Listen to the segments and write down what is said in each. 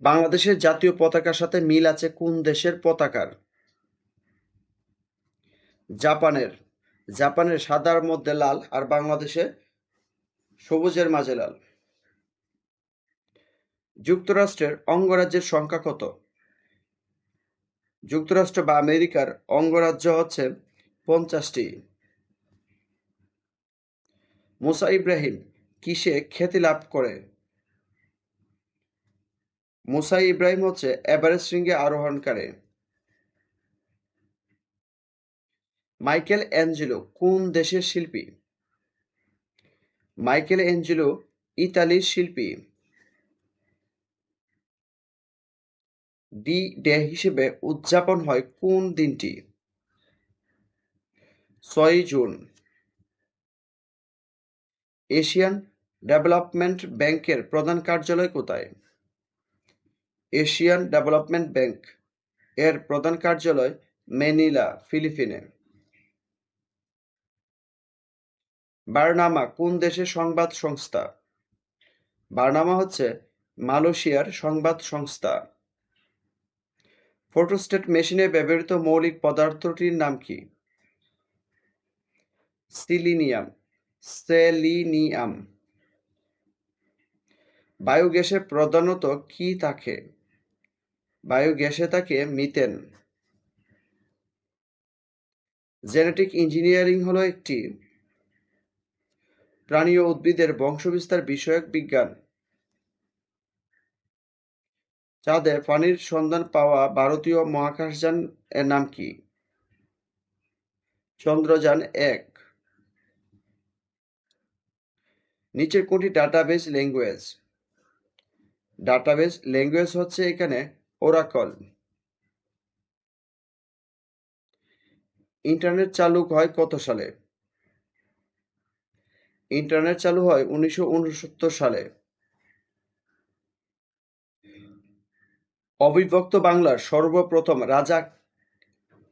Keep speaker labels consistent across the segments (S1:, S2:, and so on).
S1: বাংলাদেশের জাতীয় পতাকার সাথে মিল আছে কোন দেশের পতাকার? জাপানের। জাপানের সাদার মধ্যে লাল আর বাংলাদেশে সবুজের মাঝে লাল। যুক্তরাষ্ট্রের অঙ্গরাজ্যের সংখ্যা কত? যুক্তরাষ্ট্র বা আমেরিকার অঙ্গরাজ্য হচ্ছে পঞ্চাশটি। মুসা ইব্রাহিম কিসে খ্যাতি লাভ করে? মুসা ইব্রাহিম হচ্ছে এভারেস্ট শৃঙ্গে আরোহণকারী। মাইকেল অ্যাঞ্জেলো কোন দেশের শিল্পী? মাইকেল অ্যাঞ্জেলো ইতালির শিল্পী। ডি ডে হিসেবে উদযাপন হয় কোন দিনটি? ছয় জুন। এশিয়ান ডেভেলপমেন্ট ব্যাংকের প্রধান কার্যালয় কোথায়? এশিয়ান ডেভেলপমেন্ট ব্যাংক এর প্রধান কার্যালয় ম্যানিলা, ফিলিপিনে। বার্নামা, কোন দেশের সংবাদ সংস্থা? বার্নামা হচ্ছে মালয়েশিয়ার সংবাদ সংস্থা। ফটোস্টেট মেশিনে ব্যবহৃত মৌলিক পদার্থটির নাম কি? সিলিনিয়াম। সেলিনিয়াম। বায়োগ্যাসে প্রধানত কি থাকে? বায়োগ্যাসে থাকে মিথেন। জেনেটিক ইঞ্জিনিয়ারিং হলো একটি প্রাণী ও উদ্ভিদের বংশবিস্তার বিষয়ক বিজ্ঞান চাঁদে পানির সন্ধান পাওয়া ভারতীয় মহাকাশযান এর নাম কি? চন্দ্রযান এক। নিচের কোনটি ডাটাবেস ল্যাঙ্গুয়েজ ডাটাবেস ল্যাঙ্গুয়েজ হচ্ছে এখানে ওরাকল। ইন্টারনেট চালু হয় কত সালে? ইন্টারনেট চালু হয় উনিশশো উনসত্তর সালে। অবিভক্ত বাংলার সর্বপ্রথম রাজা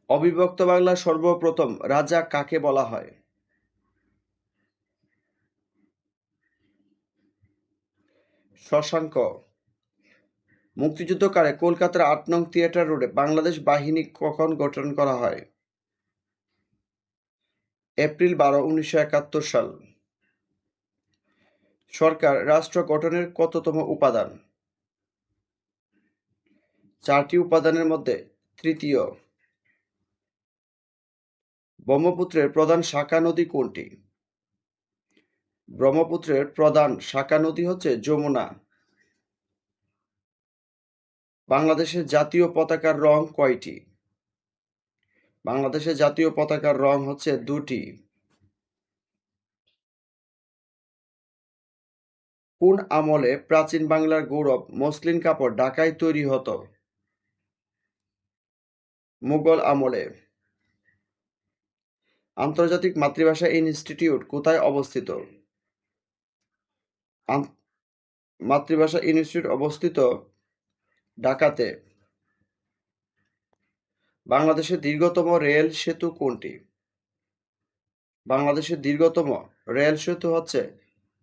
S1: অবিভক্ত বাংলার সর্বপ্রথম রাজা কাকে বলা হয়? শশাঙ্ক। মুক্তিযুদ্ধকালে কলকাতার আট নং থিয়েটার রোডে বাংলাদেশ বাহিনী কখন গঠন করা হয়? এপ্রিল বারো, উনিশশো একাত্তর সাল। সরকার রাষ্ট্র গঠনের কততম উপাদান? চারটি উপাদানের মধ্যে তৃতীয়। ব্রহ্মপুত্রের প্রধান শাখা নদী কোনটি? ব্রহ্মপুত্রের প্রধান শাখা নদী হচ্ছে যমুনা। বাংলাদেশের জাতীয় পতাকার রং কয়টি? বাংলাদেশের জাতীয় পতাকার রং হচ্ছে দুটি। কোন আমলে প্রাচীন বাংলার গৌরব মসলিন কাপড় ঢাকায় তৈরি হতো? মুঘল আমলে। আন্তর্জাতিক মাতৃভাষা ইনস্টিটিউট কোথায় অবস্থিত? মাতৃভাষা ইনস্টিটিউট অবস্থিত ঢাকাতে। বাংলাদেশের দীর্ঘতম রেল সেতু কোনটি? বাংলাদেশের দীর্ঘতম রেল সেতু হচ্ছে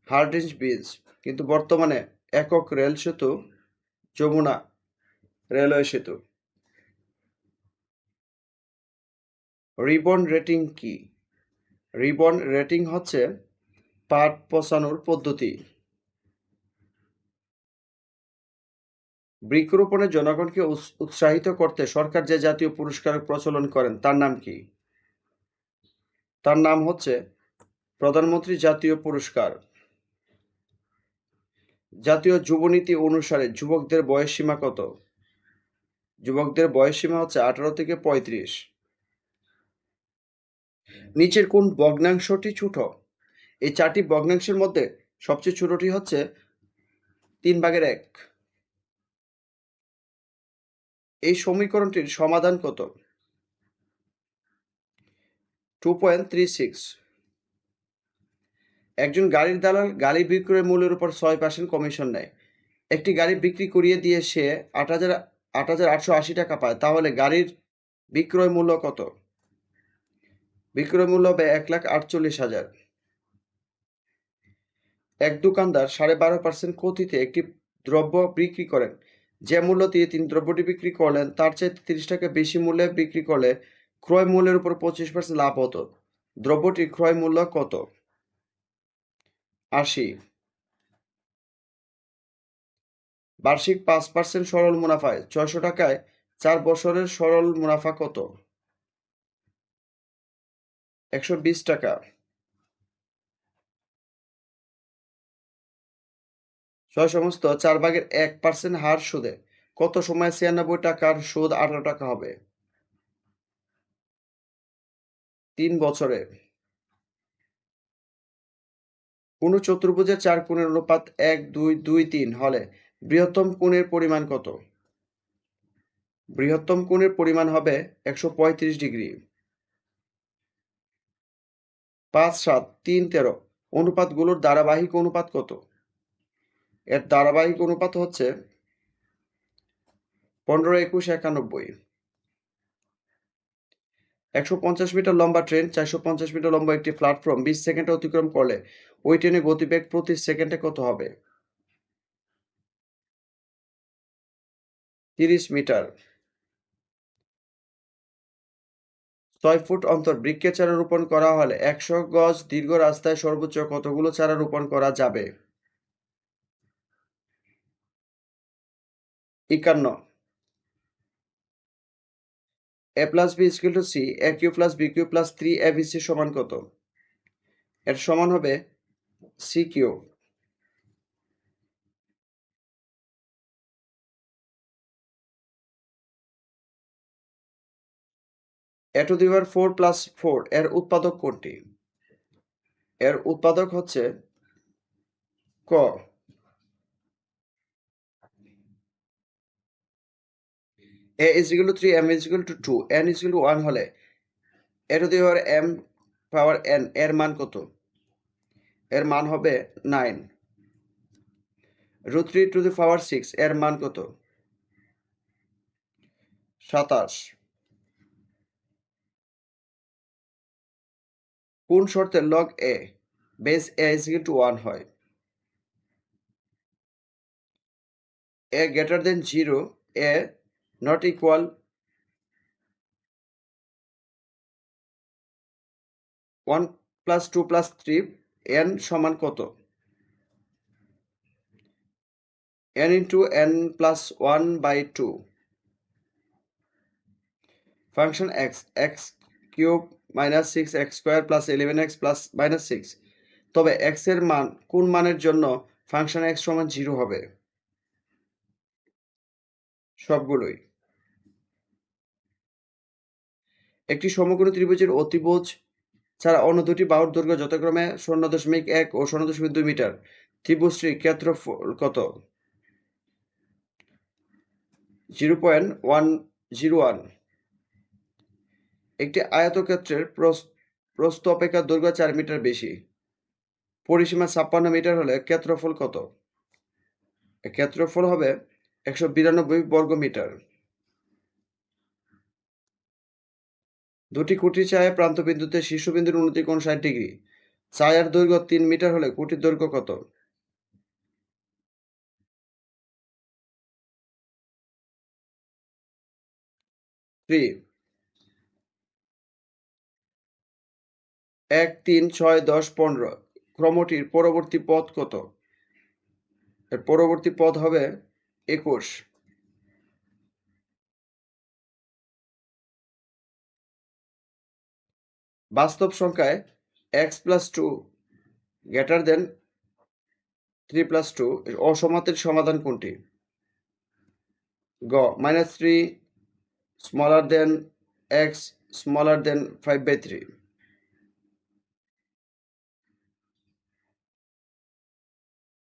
S1: হার্ডিঞ্জ ব্রিজ, কিন্তু বর্তমানে একক রেল সেতু যমুনা রেলওয়ে সেতু। রিবন রেটিং কি? রিবন রেটিং হচ্ছে পাট পচানোর পদ্ধতি। বৃক্ষরোপণে জনগণকে উৎসাহিত করতে সরকার যে জাতীয় পুরস্কার প্রচলন করেন, তার নাম কি? তার নাম হচ্ছে প্রধানমন্ত্রী জাতীয় পুরস্কার। জাতীয় যুবনীতি অনুসারে যুবকদের বয়স সীমা কত? যুবকদের বয়স সীমা হচ্ছে আঠারো থেকে পঁয়ত্রিশ। নিচের কোন ভগ্নাংশটি ছোট? এই চারটি ভগ্নাংশের মধ্যে সবচেয়ে ছোটটি হচ্ছে তিন ভাগের এক। এই সমীকরণটির সমাধান কত? টু পয়েন্ট থ্রি সিক্স একজন গাড়ির দালাল গাড়ি বিক্রয় মূল্যের উপর ছয় পার্সেন্ট কমিশন নেয়। একটি গাড়ি বিক্রি করিয়ে দিয়ে সে আট হাজার আট হাজার আটশো আশি টাকা পায়। তাহলে গাড়ির বিক্রয় মূল্য কত? বিক্রয় মূল্য হবে এক লাখ আটচল্লিশ হাজার। এক দোকানদার সাড়ে বারো পার্সেন্ট ক্ষতিতে একটি দ্রব্য বিক্রি করেন। যে মূল্য দিয়ে তিনি দ্রব্যটি বিক্রি করলেন, তার চেয়ে তিরিশ টাকা বেশি মূল্যে বিক্রি করলে ক্রয় মূল্যের উপর পঁচিশ পার্সেন্ট লাভ হতো। দ্রব্যটির ক্রয় মূল্য কত? আশি। বার্ষিক পাঁচ পার্সেন্ট সরল মুনাফায় ছয়শো টাকায় চার বছরের সরল মুনাফা কত? একশো বিশ টাকা। সমস্ত চার ভাগের এক পার্সেন্ট হার সুদে। কত সময় ছিয়ানব্বই টাকার সুদ আঠারো টাকা হবে? তিন বছরে। কোন চতুর্ভুজের চার কোণের অনুপাত এক, দুই দুই, তিন হলে বৃহত্তম কোণের পরিমাণ কত? বৃহত্তম কোণের পরিমাণ হবে একশো পঁয়ত্রিশ ডিগ্রি। পাঁচ, সাত, তিন, তেরো। অনুপাতগুলোর ধারাবাহিক অনুপাত কত? এর ধারাবাহিক অনুপাত হচ্ছে পনেরো একুশ একানব্বই। একশো পঞ্চাশ মিটার লম্বা ট্রেন চারশো পঞ্চাশ মিটার লম্বা একটি প্ল্যাটফর্ম বিশ সেকেন্ডে অতিক্রম করলে ওই ট্রেনের গতিবেগ প্রতি সেকেন্ডে কত হবে? তিরিশ মিটার। ছয় ফুট অন্তর বৃক্ষের চারা রোপণ করা হলে একশো গজ দীর্ঘ রাস্তায় সর্বোচ্চ কতগুলো চারা রোপণ করা যাবে? একান্ন। A plus B equal to C A cube plus B cube plus three A B C সমান কত? এর সমান হবে C cube A to the power four plus four এর উৎপাদক কোনটি? এর উৎপাদক হচ্ছে ক। A is equal to 3 m is equal to 2 n is equal to 1 হলে a to the power m power n এর মান কত এর মান হবে 9 root 3 to the power 6 এর মান কত 27 কোন শর্তে log a base is equal to 1 হয় a greater than 0 a not equal one plus two plus three N সমান কত? N into N plus one by two function X X cube minus six X square plus eleven X plus minus six তবে এক্সের মান, কোন মানের জন্য? Function x সমান zero হবে। সবগুলোই। একটি সমকোণী ত্রিভুজের অতিভুজ ছাড়া অন্য দুটি বাহুর দৈর্ঘ্য যথাক্রমে শূন্য দশমিক এক ও শূন্য দশমিক দুই মিটার। ত্রিভুজটির ক্ষেত্রফল কত? Zero point one zero one. একটি আয়তক্ষেত্রের প্রস্থ অপেক্ষা দৈর্ঘ্য চার মিটার বেশি। পরিসীমা ছাপ্পান্ন মিটার হলে ক্ষেত্রফল কত? ক্ষেত্রফল হবে একশো বিরানব্বই বর্গ মিটার। দুটি কুটির ছায়া প্রান্তবিন্দুতে শীর্ষবিন্দুর উন্নতি কোণ ষাট ডিগ্রি। ছায়ার দৈর্ঘ্য তিন মিটার হলে কুটির দৈর্ঘ্য কত? এক, তিন, ছয়, দশ, পনেরো। ক্রমটির পরবর্তী পথ কত? পরবর্তী পথ হবে একুশ। বাস্তব সংখ্যায় X plus two greater than three plus two অসমাতের সমাধান কোনটি? গ minus three smaller than X smaller than five by three